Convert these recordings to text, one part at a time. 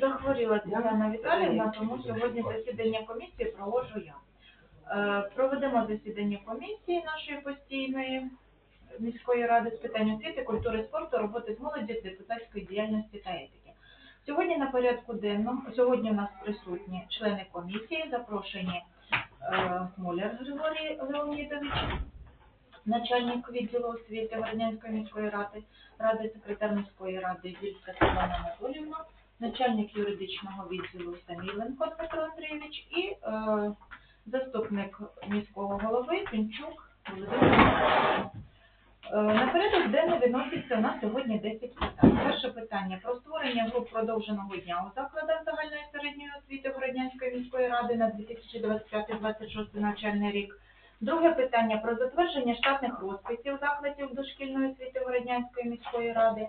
Захворіла Тетяна Віталіївна, тому сьогодні засідання комісії проводжу я. Е, Проведемо засідання комісії нашої постійної міської ради з питань освіти, культури, спорту, роботи з молоді, депутатської діяльності та етики. Сьогодні на порядку денному, сьогодні у нас присутні члени комісії, запрошені е, Муляр Григорій Леонідович, начальник відділу освіти Городнянської міської ради, ради секретар міської ради Вільська Світлана Анатоліївна, начальник юридичного відділу Саміленко Дмитро Андрійович і е, заступник міського голови Пінчук Володимир. Е, На порядок денний виноситься на сьогодні 10 питань. Перше питання про створення груп продовженого дня у закладах загальної середньої освіти Городнянської міської ради на 2025-2026 навчальний рік. Друге питання про затвердження штатних розписів закладів дошкільної освіти Городнянської міської ради.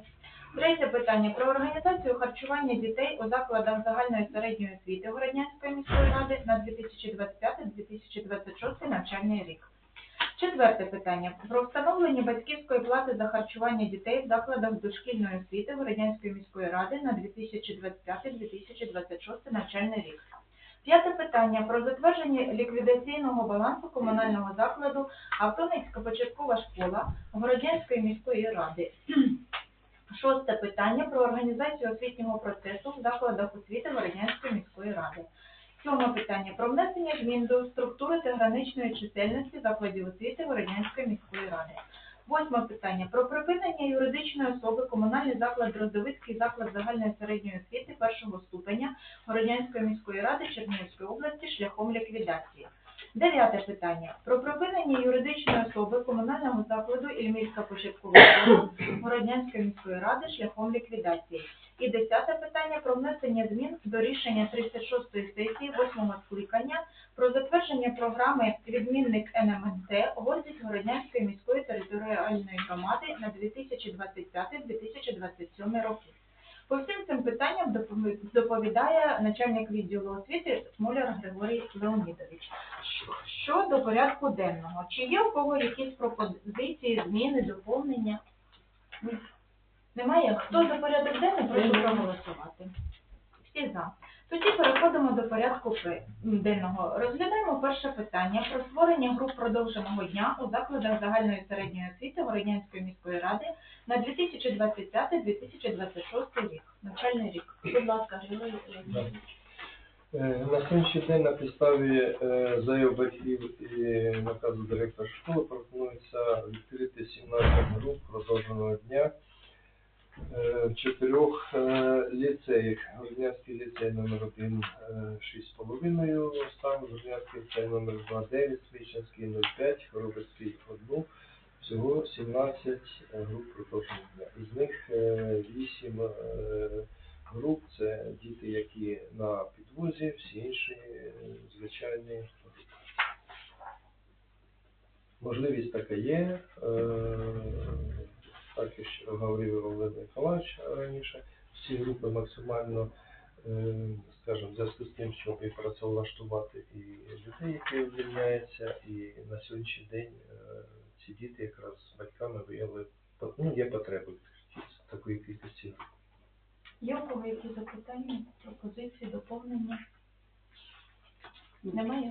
Третє питання про організацію харчування дітей у закладах загальної середньої освіти Городнянської міської ради на 2025-2026 навчальний рік. Четверте питання про встановлення батьківської плати за харчування дітей в закладах дошкільної освіти Городнянської міської ради на 2025-2026 навчальний рік. П'яте питання про затвердження ліквідаційного балансу комунального закладу Автоницька початкова школа Городянської міської ради. Шосте питання про організацію освітнього процесу в закладах освіти Городянської міської ради. Сьоме питання про внесення змін до структури та граничної чисельності закладів освіти Городянської міської ради. Восьме питання про припинення юридичної особи комунальний заклад Роздовицький заклад загальної середньої освіти першого ступеня Городянської міської ради Чернігівської області шляхом ліквідації. Дев'яте питання про припинення юридичної особи комунального закладу Ільмівська початкова школа Городнянської міської ради шляхом ліквідації. І десяте питання про внесення змін до рішення 36-ї сесії 8-го скликання про затвердження програми «Відмінник НМНТ» гордість Городнянської міської територіальної громади на 2025-2027 роки. По всім цим питанням допові- доповідає начальник відділу освіти Смоляр Григорій Леонідович. Щодо порядку денного, чи є у кого якісь пропозиції, зміни, доповнення? Немає? Хто за порядок денний, прошу проголосувати. Всі за. Тоді переходимо до порядку денного. Розглядаємо перше питання про створення груп продовженого дня у закладах загальної середньої освіти Городнянської міської ради на 2025-2026 рік. Навчальний рік. Будь ласка, Григорій. Е, На сьогоднішній день на підставі е, заяв батьків і наказу директора школи пропонується відкрити 17 груп продовженого дня в чотирьох е, ліцеях. Городнянський ліцей номер 1 6,5 стан, Городнянський ліцей номер 2 9, Свічинський 0,5, Хоробицький 1. Всього 17 груп продовженого дня. Із них 8 груп це діти, які на підвозі, всі інші е, звичайні групи. Можливість така є, е, так і що говорив Володимир Миколаївич раніше, всі групи максимально, е, скажімо, в зв'язку з тим, щоб і працевлаштувати і людей, які звільняються, і на сьогоднішній день е, ці діти якраз з батьками виявили, ну, є потреби такої кількості груп. Є у кого які запитання, пропозиції, доповнення? Немає?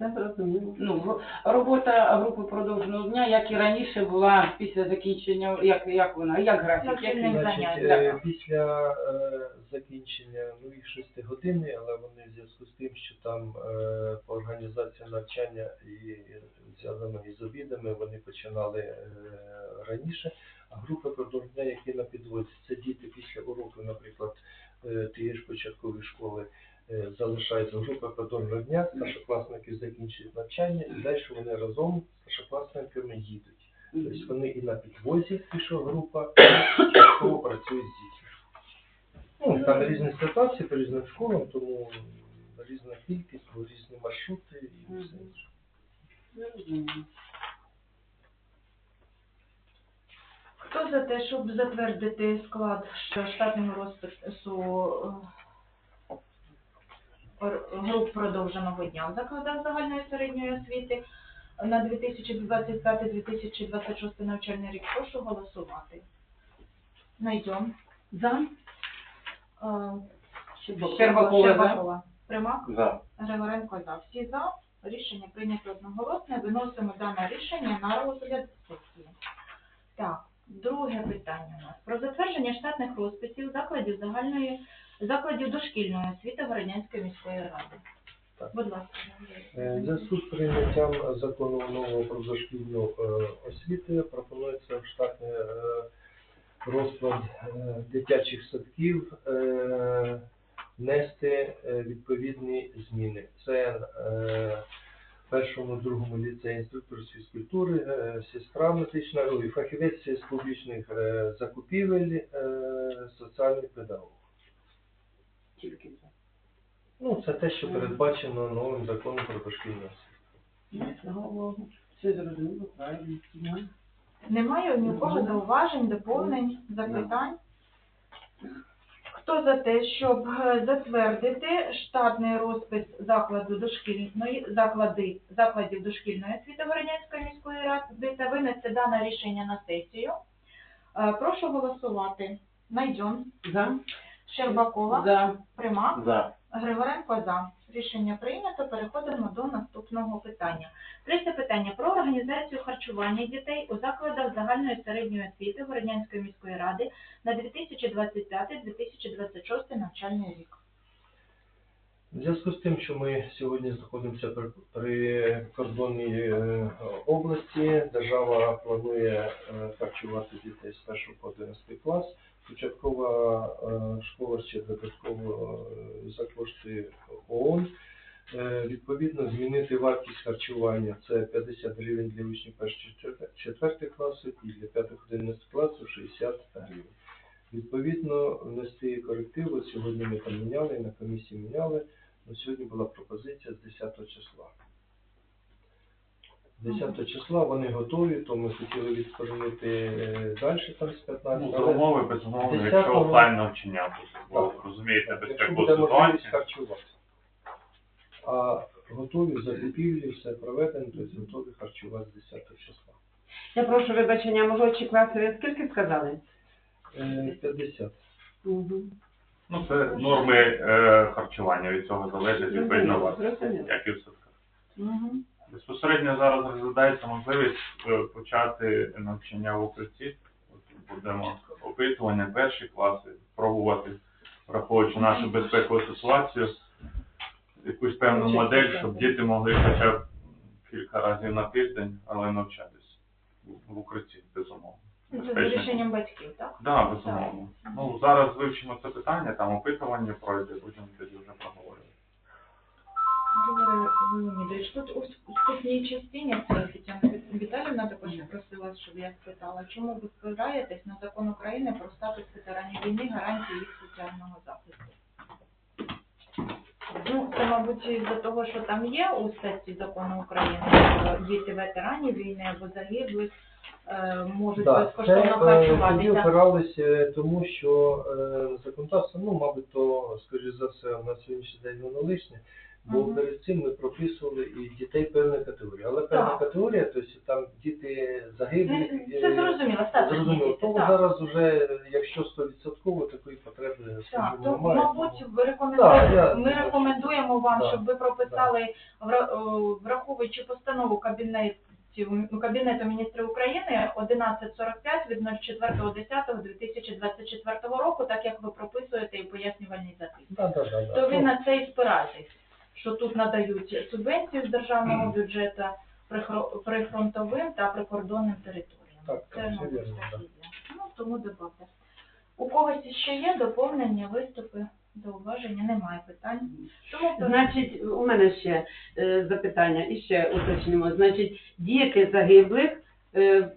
Все зрозуміло. Ну, робота групи продовженого дня, як і раніше, була після закінчення, як, як вона, як графік, Як який? Значить, занять, е, після е, закінчення ну, їх 6 години, але вони в зв'язку з тим, що там е, по організації навчання і зв'язано із обідами, вони починали е, раніше. А група продовження, які на підвозі, це діти після уроку, наприклад, е, тієї ж початкової школи. Е, Залишається група продовжного дня, старшокласники закінчують навчання, і далі вони разом з старшокласниками їдуть. Тобто вони і на підвозі пішла група, і частково працюють з дітьми. Ну, там різні ситуації по різним школам, тому різна кількість, різні маршрути і все інше. Хто за те, щоб затвердити склад штатного розпису е, груп продовженого дня в закладах загальної середньої освіти на 2025-2026 навчальний рік, прошу голосувати. Найдем. За. Щербакова. Щербакова. Примак, За. Григоренко за. Всі за. Рішення прийнято одноголосно. Виносимо дане рішення на розгляд сесії. Так, друге питання у нас. Про затвердження штатних розписів закладів загальної закладів дошкільної освіти Городянської міської ради. Будь ласка. Е, В зв'язку з прийняттям закону нового про дошкільну е, освіту пропонується штатний е, розклад дитячих садків внести е, відповідні зміни. Це першому, другому ліцеї інструктор з фізкультури, сестра медична, ну, фахівець з публічних закупівель, соціальний педагог. Тільки за. Ну, це те, що передбачено новим законом про дошкільну освіту. Все зрозуміло, правильно. Да. Немає ні у кого зауважень, доповнень, запитань? Хто за те, щоб е, затвердити штатний розпис закладу дошкільної заклади закладів дошкільної освіти Городянської міської ради та винести дане рішення на сесію? Е, Прошу голосувати. Найдьон, За. Щербакова, За. Примак, За. Григоренко за. Рішення прийнято. Переходимо до наступного питання. Третє питання про організацію харчування дітей у закладах загальної середньої освіти Городянської міської ради на 2025-2026 навчальний рік. В зв'язку з тим, що ми сьогодні знаходимося при, при кордонній е, області, держава планує е, харчувати дітей з 1 по 11 клас. Початкова е, школа ще додатково е, за кошти ООН. Е, Відповідно, змінити вартість харчування це 50 гривень для учнів 1-4 класу і для 5-11 класу 60 гривень. Відповідно, внести коректив, от сьогодні ми там міняли, на комісії міняли, але сьогодні була пропозиція з 10 числа. 10 числа вони готові, то ми хотіли відсторонити далі там з 15. Ну, за але умови, безумовно, 10-го якщо офлайн навчання бо Так. розумієте, якщо безпекову буде можливість ситуацію. харчувати. А готові закупівлі, все проведено, тобто готові харчувати з 10 числа. Я прошу вибачення, молодші класи, ви скільки сказали? Е, 50. Угу. Ну, це норми е, харчування, від цього залежить відповідно вас, Зрозуміло. як і в садках. Угу. Безпосередньо зараз розглядається можливість е, почати навчання в укритті. Будемо опитування, перші класи, пробувати, враховуючи нашу безпекову ситуацію, якусь певну модель, щоб діти могли хоча б кілька разів на тиждень, але навчатись в укритті, безумовно. Це з рішенням батьків, так? Да, безумовно. Ну, зараз вивчимо це питання, там опитування пройде, будемо. Григорій Леонідович, тут у вступній частині це Тетяна Віталіївна також просила, щоб я спитала, чому ви спираєтесь на закон України про статус ветеранів війни, гарантії їх соціального захисту? Ну, це, мабуть, із-за того, що там є у статті закону України, що діти ветеранів війни або загиблих е, можуть Так, безкоштовно е, тоді харчуватися. опиралися тому, що е, законодавство, ну, мабуть, то, скоріш за все, на сьогоднішній день воно лишнє, бо Мгм. перед цим ми прописували і дітей певної категорії. Але певна Так. категорія, тобто там діти загиблі. Це- це зрозуміло, статусні Зрозуміло. діти, Тому так. зараз вже, якщо 100% такої потреби, Так, скажімо, то, немає. мабуть, ви Так, рекомендуєте, я- ми рекомендуємо вам, Так, щоб ви прописали, вра- о, враховуючи постанову Кабінетів, ну, Кабінету міністрів України 1145 від 04.10.2024 року, так як ви прописуєте і пояснювальній записці. Да, да, да, да. То ви Ну, на це і спираєтесь, що тут надають субвенцію з державного бюджету прифронтовим та прикордонним територіям. Так, Це, все вірно, так. Ну, тому добавте. У когось ще є доповнення, виступи, зауваження? Немає питань. Тому Значить, у мене ще е, запитання і ще уточнимо. Значить, діти загиблих е,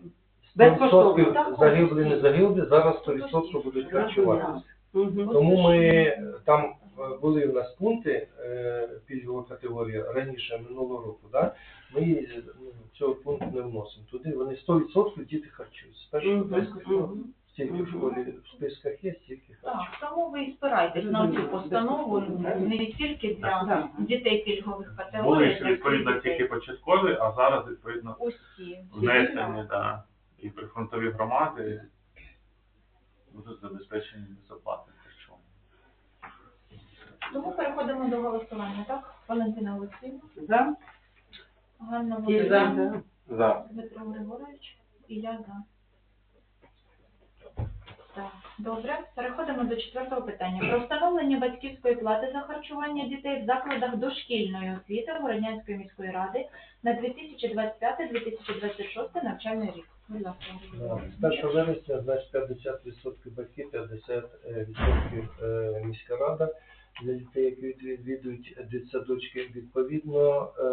безкоштовно. 100% загиблі, не загиблі, зараз 100% будуть харчуватися. Угу. Тому ми там були в нас пункти е, пільгова категорія раніше минулого року, да? ми ну, цього пункту не вносимо. Туди вони 100% діти харчують. З першого. Стільки в школі в списках є, стільки харчують. Так, тому ви і спирайтесь на цю постанову не тільки для Так. дітей пільгових Були категорій, ще відповідно тільки початкові, а зараз відповідно Усі. внесені, да, і прифронтові громади будуть забезпечені харчуванням. Переходимо до голосування, так? Валентина Олексійовна, За? Ганна за? Володимирівна, За. Дмитро Григорович і я за. Так, добре. Переходимо до четвертого питання. Про встановлення батьківської плати за харчування дітей в закладах дошкільної освіти Городнянської міської ради на 2025-2026 навчальний рік. Будь ласка, Володимирович. З 1 вересня, значить, 50% батьків, 50% е, міська рада для дітей, які відвідують дитсадочки. Відповідно, е,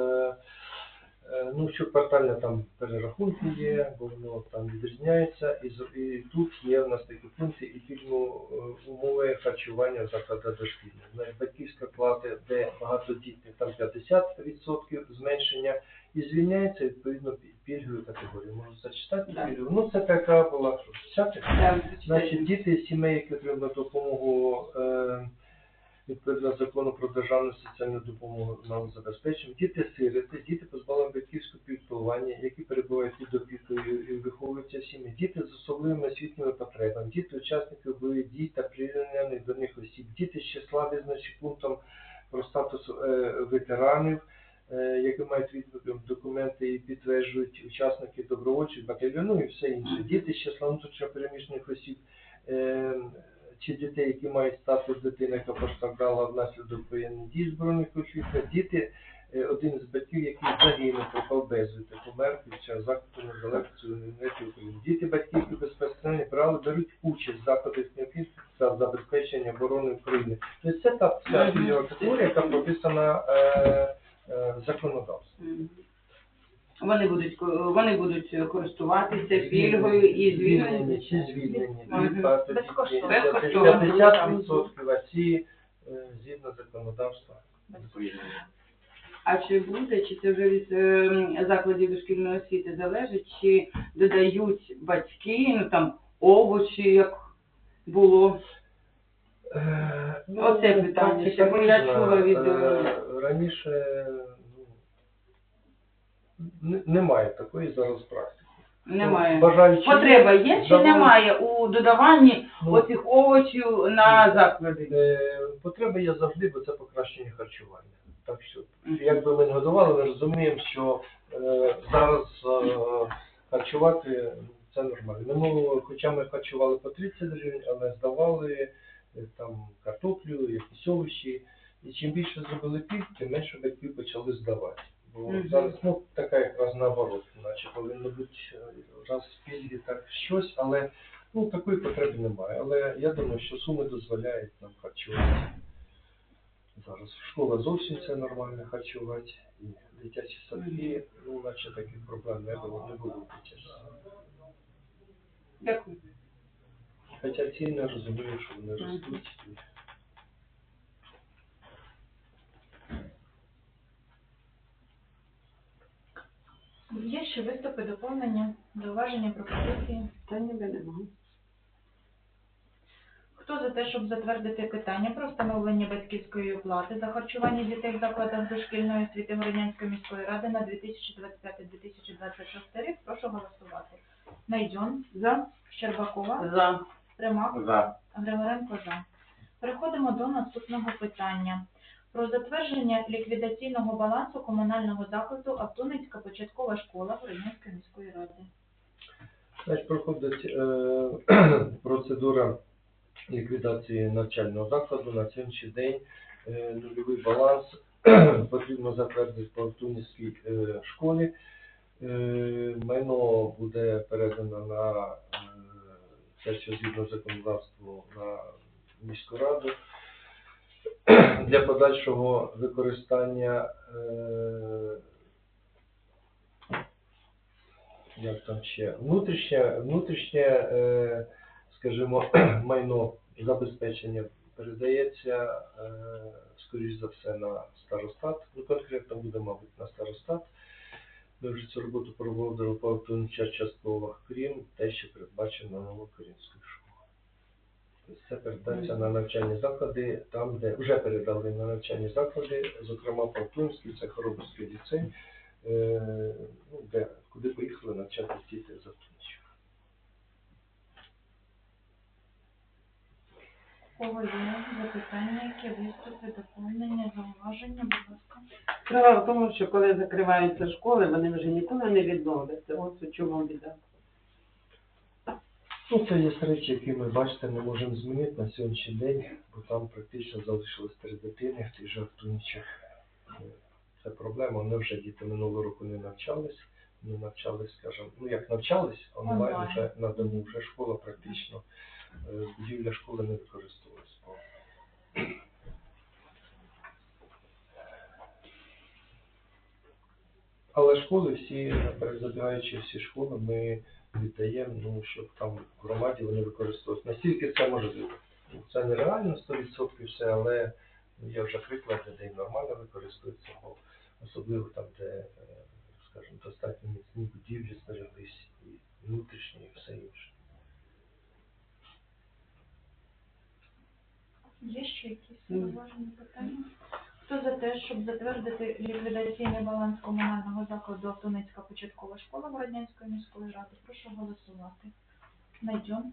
е, ну, щоквартально там перерахунки є, бо воно там відрізняється. І, і тут є в нас такі пункти і фільму е, умови харчування в закладах дошкільних. Значить, батьківська плата, де багатодітних, там 50% зменшення, і звільняється відповідно пі- пільгові категорії. Можу зачитати Да. пільгову? Ну, це така була, що 10 Так, Значить, діти з сімей, які отримують допомогу е, відповідно закону про державну соціальну допомогу на забезпечення, діти сироти, діти позбавлені батьківського піклування, які перебувають під опікою і виховуються в сім'ї, діти з особливими освітніми потребами, діти учасників бойових дій та прирівняних до них осіб, діти з числа визначених пунктом про статус е, ветеранів, е, які мають відповідь документи і підтверджують учасники добровольчих батальйону і все інше. Діти з числа внутрішньопереміщених осіб е, чи дітей, які мають статус дитини, яка постраждала внаслідок воєнних дій збройних конфліктів, діти, е, один з батьків, який загинув, пропав безвіти, помер під час захисту недалеко суверенітету України. Діти, батьки, які безпосередньо брали, беруть участь в заходах необхідних та забезпечення оборони України. Тобто це та вся категорія, яка прописана е, е, законодавством. Вони будуть ко- вони будуть користуватися пільгою і звільнені. звільнені, чи звільнені. Від плати Безкоштовно. 50%, а ці е, згідно законодавства. А чи буде, чи це вже від е, закладів дошкільної освіти залежить, чи додають батьки, ну там овочі, як було. Е, Оце питання, ще, я чула від, Е, Раніше ну, н- немає такої зараз практики. Немає. Ну, Бажаючи Потреба є чи немає у додаванні Ну, оцих овочів на заклади? Е, Потреба є завжди, бо це покращення харчування. Так що, Мгм. якби ми не годували, ми розуміємо, що е, зараз е, харчувати ну, це нормально. Минулого, хоча ми харчували по 30 гривень, але здавали е, там картоплю, якісь овочі. І чим більше зробили пільг, тим менше батьків почали здавати. Бо Мгм. зараз ну така якраз наоборот, наче повинно бути е, раз в пільги так щось, але ну такої потреби немає. Але я думаю, що суми дозволяють нам харчувати. Зараз школа зовсім це нормально харчувати. І дитячі садки, ну наче таких проблем не було, не було в дитячих садках. Дякую. Хоча ціни розумію, що вони ростуть. і Є ще виступи, доповнення, зауваження, пропозиції. Та ніби немає. Хто за те, щоб затвердити питання про встановлення батьківської оплати за харчування дітей в закладах дошкільної освіти Городнянської міської ради на 2025-2026 рік, прошу голосувати. Найдьон, За? Щербакова, За. Примак, За. Григоренко за. Переходимо до наступного питання. Про затвердження ліквідаційного балансу комунального закладу Автуницька початкова школа Городнянської міської ради. Значить, проходить е, процедура ліквідації навчального закладу на сьогоднішній день. Е, нульовий баланс потрібно затвердити по Тунівській е, школі. Е, майно буде передано на е, те, що згідно законодавству на міську раду для подальшого використання. Е, як там ще, внутрішнє, внутрішнє е, скажімо, майно забезпечення передається, е, скоріш за все, на старостат. Ну, конкретно буде, мабуть, на старостат. Ми вже цю роботу проводили по автомобільній частково, крім те, що передбачено на Новокорінську школу. Це передається на навчальні заклади, там, де вже передали на навчальні заклади, зокрема Павтунський, це Хоробський ліцей, е, ну, де, куди поїхали навчати діти з Автунчика. кого є запитання, які виступи, доповнення, зауваження, будь ласка. Справа в тому, що коли закриваються школи, вони вже ніколи не відновляться. Ось у чому біда. Ну, це є речі, які ми, бачите, не можемо змінити на сьогоднішній день, бо там практично залишилось три дитини в тих же Це проблема. Вони вже діти минулого року не навчались, не навчались, скажімо, ну як навчались, онлайн вже на дому, вже школа практично, е, будівля школи не використовується. Але школи всі, наперед забігаючи всі школи, ми віддаємо, ну, щоб там в громаді вони використовувалися. Наскільки це можливо? Це нереально 100% все, але є вже приклади, де нормально використовується, бо особливо там, де, е, скажімо, достатньо міцні будівлі збереглись, і внутрішні, і все інше. Є ще якісь Ні. зауваження, питання? Те, щоб затвердити ліквідаційний баланс комунального закладу Автоницька початкова школа Городнянської міської ради? Прошу голосувати. Найдьом,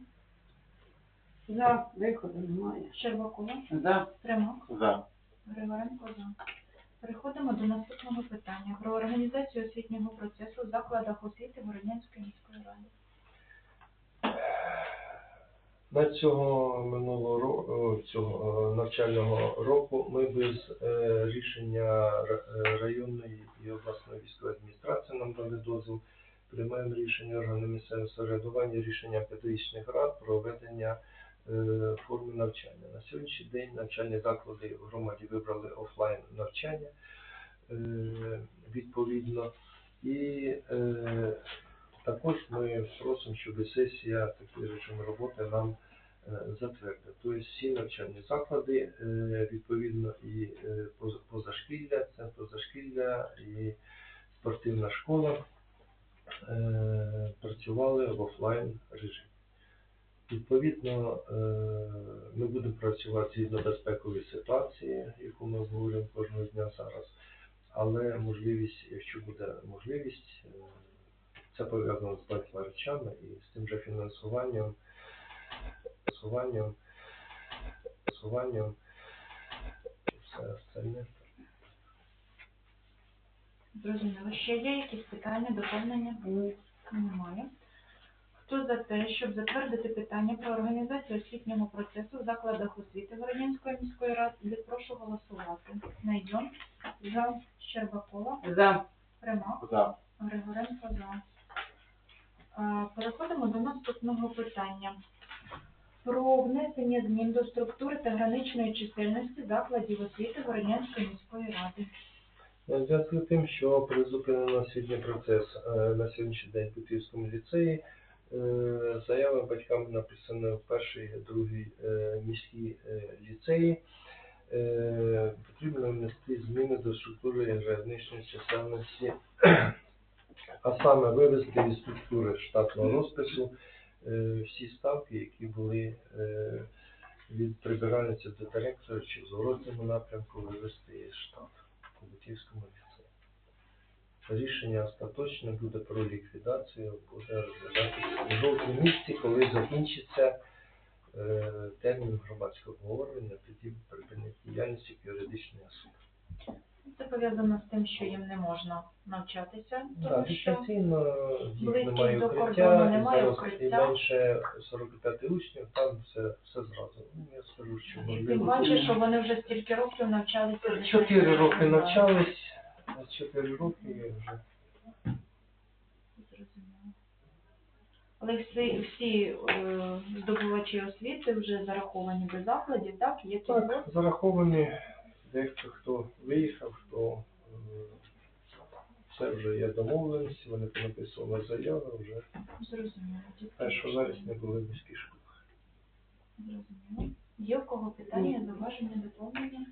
За виходу немає. Щербакова, За. Тримак, За. Григоренко за. Переходимо до наступного питання про організацію освітнього процесу в закладах освіти Городнянської міської ради. На цього минулого року, цього навчального року ми без е, рішення е, районної і обласної військової адміністрації нам дали дозвіл. Приймаємо рішення органу місцевого самоврядування, рішення педагогічних рад про ведення е, форми навчання. На сьогоднішній день навчальні заклади в громаді вибрали офлайн навчання відповідно. І також ми просимо, щоб сесія такий режим роботи нам е, затвердила. Тобто всі навчальні заклади, е, відповідно, і е, позашкілля, це позашкілля і спортивна школа працювали в офлайн режимі. Відповідно, ми будемо працювати згідно безпекової ситуації, яку ми обговорюємо кожного дня зараз. Але можливість, якщо буде можливість, це пов'язано з багатьма речами і з тим же фінансуванням, фінансуванням, фінансуванням, і все остальне. Зрозуміло. Ще є якісь питання, доповнення? Немає. Хто за те, щоб затвердити питання про організацію освітнього процесу в закладах освіти Воронянської міської ради, прошу голосувати. Найдьом, за Щербакова, За. Ремак, За. Григоренко, за. Переходимо до наступного питання. Про внесення змін до структури та граничної чисельності закладів освіти Воронянської міської ради. У зв'язку з тим, що призупинено освітній процес е, на сьогоднішній день в Путівському ліцеї, е, заява батькам написана в перший, другий е, міські е, ліцеї. Е, Потрібно внести зміни до структури граничної чисельності, а саме вивести із структури штатного розпису е, всі ставки, які були е, від прибиральниці до директора чи в зворотньому напрямку вивести із штату у Бутівському ліцеї. Рішення остаточне буде про ліквідацію, буде розглядатися у жовтні місяці, коли закінчиться е, термін громадського обговорення, тоді припинить діяльність юридичної особи. Це пов'язано з тим, що їм не можна навчатися, Так, тому що дистанційно їх немає до укриття, кордону і немає зараз укриття. і менше 45 учнів, там все, все зразу. Ну, я скажу, що тим можливо. паче, що вони вже стільки років навчалися. Чотири роки дистанційно. навчались, а чотири роки вже. Зрозуміло. Але всі, всі е, здобувачі освіти вже зараховані до закладів, так? Є? Так, зараховані дехто хто виїхав, хто е, все вже є домовленості, вони понаписували заяви вже Зрозуміло. Дітки 1 вересня були в міській школі. Зрозуміло. Є в кого питання, зауваження, доповнення?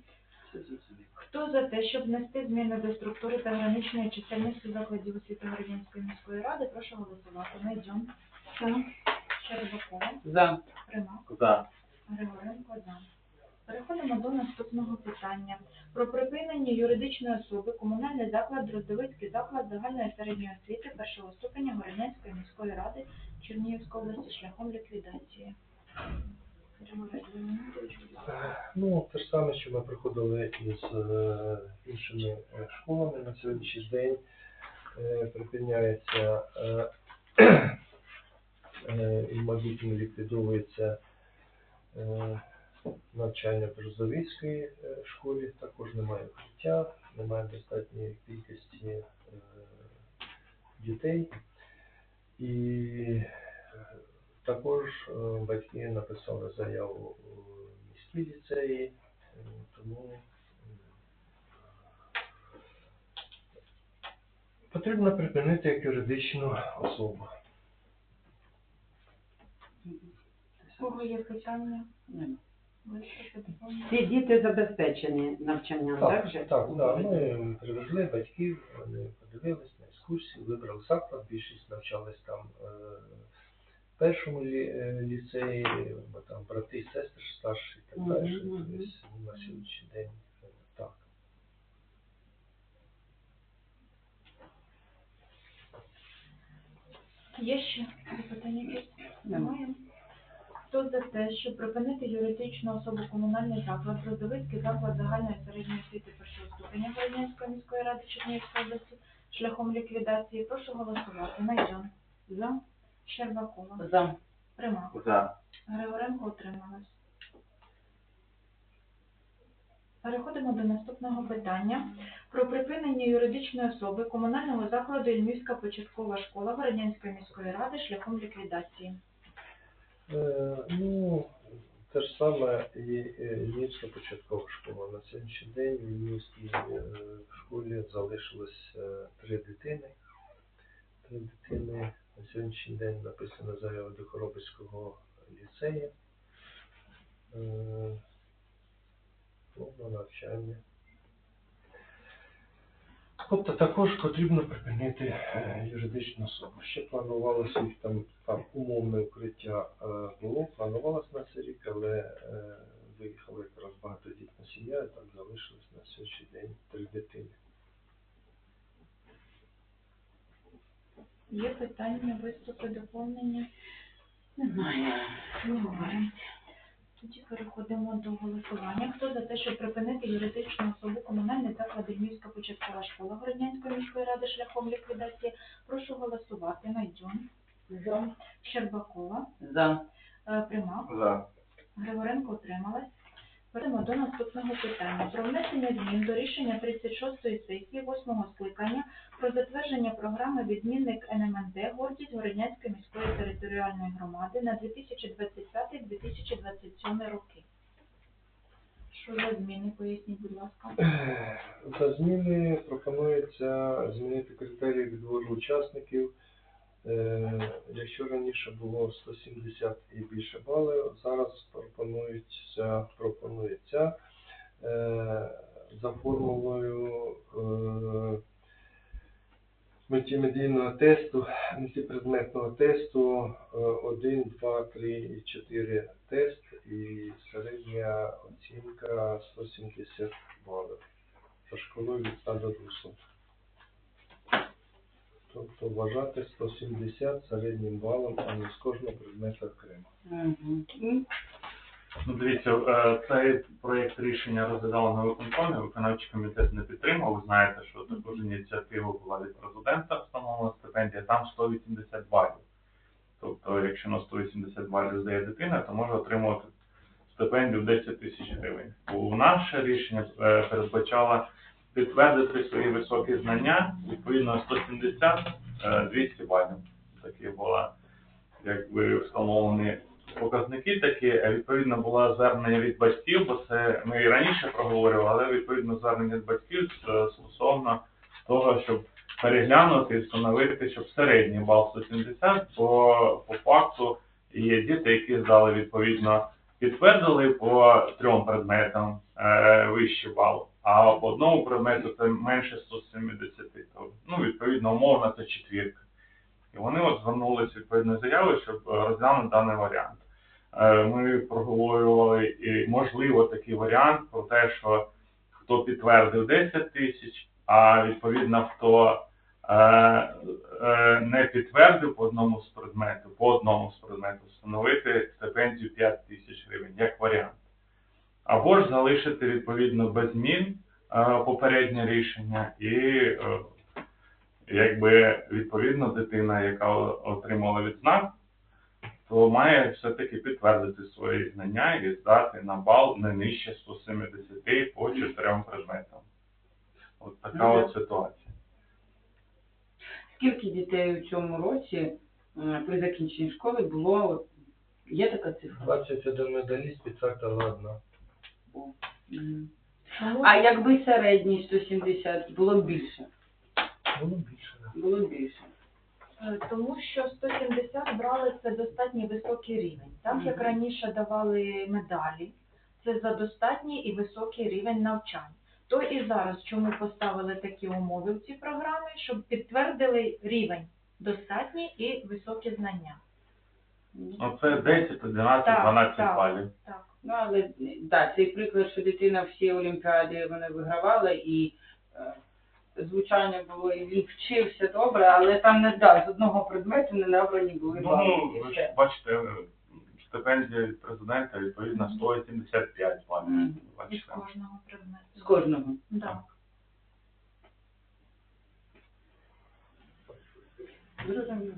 Хто за те, щоб внести зміни до структури та граничної чисельності закладів освіти Городянської міської ради, прошу голосувати. Найдьом. Щербакова, За. Примак, За. Григоренко, за. Переходимо до наступного питання. Про припинення юридичної особи комунальний заклад Дроздовицький заклад загальної середньої освіти першого ступеня Городянської міської ради Чернігівської області шляхом ліквідації. Ну, те ж саме, що ми проходили із е, іншими е, школами на сьогоднішній день. Е, припиняється і, мабуть, ліквідовується навчання в Березовицькій е, школі. Також немає укриття, немає достатньої кількості е, дітей. І е, також батьки написали заяву у міській ліцеї, тому потрібно припинити як юридичну особу. Кого є питання? Нема. Всі діти забезпечені навчанням, так, Так, же? так, так. Ми привезли батьків, вони подивились на екскурсії, вибрали заклад, більшість навчались там е, в першому лі, е, ліцеї, бо там брати і сестри старші і так далі. Тобто на сьогоднішній день е, так. Є ще запитання якісь? Немає. Хто за те, щоб припинити юридичну особу комунальний заклад, Бродовицький заклад загальної середньої освіти першого ступеня Городнянської міської ради Чернігівської області шляхом ліквідації, прошу голосувати. Найден. За. Щербакова. За. Примак. За. Григоренко утрималась. Переходимо до наступного питання про припинення юридичної особи комунального закладу Ільмівська початкова школа Городнянської міської ради шляхом ліквідації. Е, ну, те ж саме і е, початкова школа. На сьогоднішній день в Львівській е, школі залишилось три дитини. Три дитини на сьогоднішній день написано заява до Хоробицького ліцею. Повне навчання. Тобто також потрібно припинити е, юридичну особу. Ще планувалося їх там, там умовне укриття е, було, планувалось на цей рік, але е, виїхала якраз багатодітна сім'я, і так залишилось на сьогоднішній день три дитини. Є питання, виступи, доповнення? Немає. Не Немає. Тоді переходимо до голосування. Хто за те, щоб припинити юридичну особу комунальний заклад Львівська початкова школа Городнянської міської ради шляхом ліквідації, прошу голосувати. Найден. За. Щербакова. За. Е, Примак. За. Григоренко утрималась. Перейдемо до наступного питання. Про внесення змін до рішення 36-ї сесії 8-го скликання про затвердження програми відмінник НМНД «Гордість Городнянської міської територіальної громади» на 2025-2027 роки. Що за зміни? Поясніть, будь ласка. Е, За зміни пропонується змінити критерії відбору учасників. Е, Якщо раніше було 170 і більше балів, зараз пропонується, пропонується е, за формулою е, мультимедійного тесту, мультипредметного тесту е, 1, 2, 3 і 4 тест і середня оцінка 170 балів за шкалою від 100 до 200. Тобто вважати 170 середнім балом, а не з кожного предмета окремо. Мгм. Ну, дивіться, е, цей проєкт рішення розглядали на виконкомі, виконавчий комітет не підтримав. Ви знаєте, що також ініціатива була від президента встановлена стипендія, там 180 балів. Тобто, якщо на 180 балів здає дитина, то може отримувати стипендію в 10 тисяч гривень. У наше рішення е, передбачало підтвердити свої високі знання, відповідно 170 е, 200 балів. Такі була якби встановлені показники такі. Е, Відповідно було звернення від батьків, бо це ми і раніше проговорювали, але відповідно звернення від батьків е, стосовно того, щоб переглянути і встановити, щоб середній бал 170, бо по факту є діти, які здали відповідно підтвердили по трьом предметам е, вищий бал, а по одному предмету це менше 170. То, ну, відповідно, умовно це четвірка. І вони от звернулися відповідною заявою, щоб е, розглянути даний варіант. Е, Ми проговорювали і можливо такий варіант про те, що хто підтвердив 10 тисяч, а відповідно хто е, не підтвердив по одному з предметів, по одному з предметів встановити стипендію 5 тисяч гривень як варіант. Або ж залишити відповідно без змін е, попереднє рішення і е, якби відповідно дитина, яка отримала відзнак, то має все-таки підтвердити свої знання і здати на бал не нижче 170 по чотирьом предметам. От така Ну, от ситуація. Скільки дітей у цьому році е, при закінченні школи було, є така цифра? 21 медаліст, підтвердила Мгм. А якби середній 170, було б більше? Було більше. да. Було б більше. Е, Тому що 170 брали це достатньо високий рівень. Так як Мгм. раніше давали медалі, це за достатній і високий рівень навчань. То і зараз чому поставили такі умови в цій програмі, щоб підтвердили рівень достатній і високі знання. Ну це 10, 11, Так, 12 так. балів. Так. Ну, але да, цей приклад, що дитина всі олімпіади вони вигравала і е, звучання було, і він вчився добре, але там не да, з одного предмету не набрані були Ну, і ви ж бачите, е, стипендія від президента відповідно 175 балів. Мгм. Від Бачите. кожного предмету. З кожного. Да. Зрозуміло.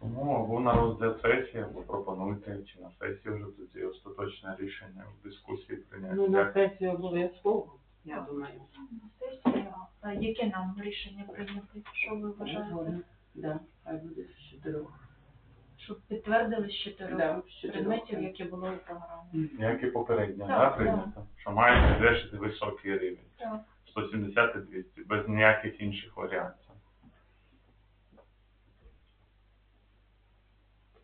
Тому або на розгляд сесії, або пропонуйте, чи на сесії вже тоді остаточне рішення в дискусії прийняти. Ну, на сесію обов'язково, я думаю. Сесія, а яке нам рішення прийняти? Що ви вважаєте? Да, хай буде з чотирьох. Щоб підтвердили з чотирьох Да, з чотирьох, предметів, які були у програмі. Як і попередньо, Так, да, так. прийнято? Що має підвищити високий рівень. Так. 170 і 200, без ніяких інших варіантів.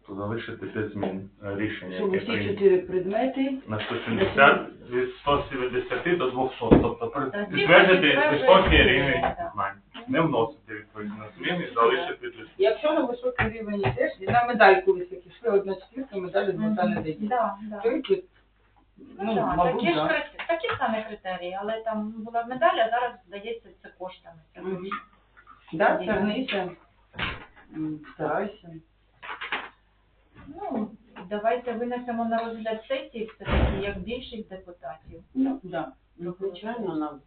То залишити без змін е, рішення, Щоб яке усі прийнято. чотири предмети На 170 від 170 до 200. Тобто при- Так, підтвердити підтверджує високий рівень, знань. Не вносити відповідно зміни, залишити без Якщо на високий рівень йдеш, і на медальку високі йшли, одна четвірка, медалі золота не дається. Да, Ну, ну, да, мабуть, такі ж да. крит- такі самі критерії, але там була медаль, а зараз здається це коштами. Це Мгм. Да, тягнися, м, старайся. Ну, давайте винесемо на розгляд сесії все-таки як більшість депутатів. Ну, да. Ну, звичайно, нам.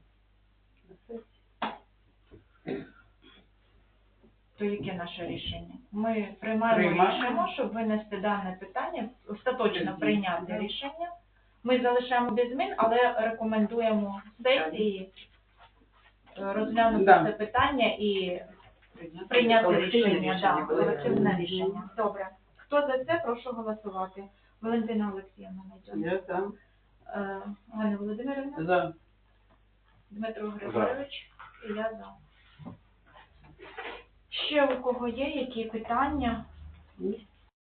То яке наше рішення? Ми приймаємо Приймаємо. рішення, щоб винести дане питання, остаточно Тоді, прийняти да. рішення. Ми залишаємо без змін, але рекомендуємо сесії е, розглянути Да. це питання і прийняти рішення. Да, колективне рішення. Добре. Хто за це, прошу голосувати. Валентина Олексіївна Найдьон. Я там. Е, Ганна Володимирівна, За. Дмитро Григорович і я за. Ще у кого є які питання? Ні.